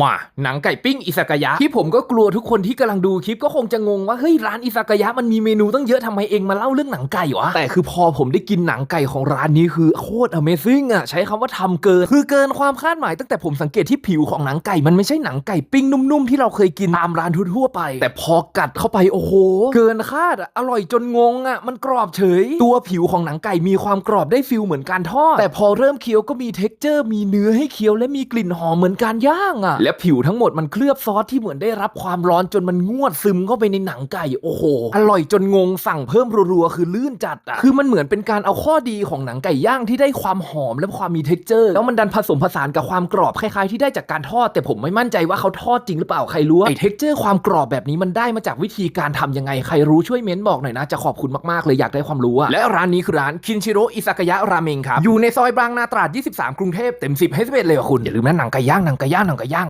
มาหนังไก่ปิ้งอิซากายะ ที่ผมก็กลัวทุกคนที่กำลังดูคลิปก็คงจะงงว่าเฮ้ยร้านอิซากายะมันมีเมนูตั้งเยอะทำไมเองมาเล่าเรื่องหนังไก่วะแต่คือพอผมได้กินหนังไก่ของร้านนี้คือโคตร Amazing อะใช้คำว่าทำเกิน คือเกินความคาดหมายตั้งแต่ผมสังเกตที่ผิวของหนังไก่มันไม่ใช่หนังไก่ปิ้งนุ่มๆที่เราเคยกินตามร้านทั่วๆไป แต่พอกัดเข้าไปโอ้โหเกินคาดอะอร่อยจนงงอะมันกรอบเฉย ตัวผิวของหนังไก่มีความกรอบได้ฟิลเหมือนการทอดแต่พอเริ่มเคี้ยวก็มี t e x t อร์มีเนื้อให้เคี้ยวและมีกลิ่นหอมเหมือนการย่างอะและผิวทั้งหมดมันเคลือบซอสที่เหมือนได้รับความร้อนจนมันงวดซึมเข้าไปในหนังไก่โอ้โหอร่อยจนงงสั่งเพิ่มรัวๆคือลื่นจัดอะคือมันเหมือนเป็นการเอาข้อดีของหนังไก่ย่างที่ได้ความหอมและความมี t e x t อร์ แล้วมันดันผสมผสานกับความกรอบคล้ายๆที่ได้จากการทอด แต่ผมไม่มั่นใจว่าเขาทอดจริงหรือเปล่าใครรู้ว่าไอ้ t e x t อร์ความกรอบแบบนี้มันได้มาจากวิธีการทำยังไงใครรู้ช่วยเม้นบอกหน่อยนะจะขอบคุณมากๆเลยอยากได้ความรู้อะและร้านนี้คือร้านคินชิโร่อิซากายะราเมงครับอยู่ในซอยบางนาตราด 23 กรุงเทพเต็ม 10 ให้11เลยอะคุณอย่าลืมนะหนังไก่ย่างหนังไก่ย่างหนังไก่ย่าง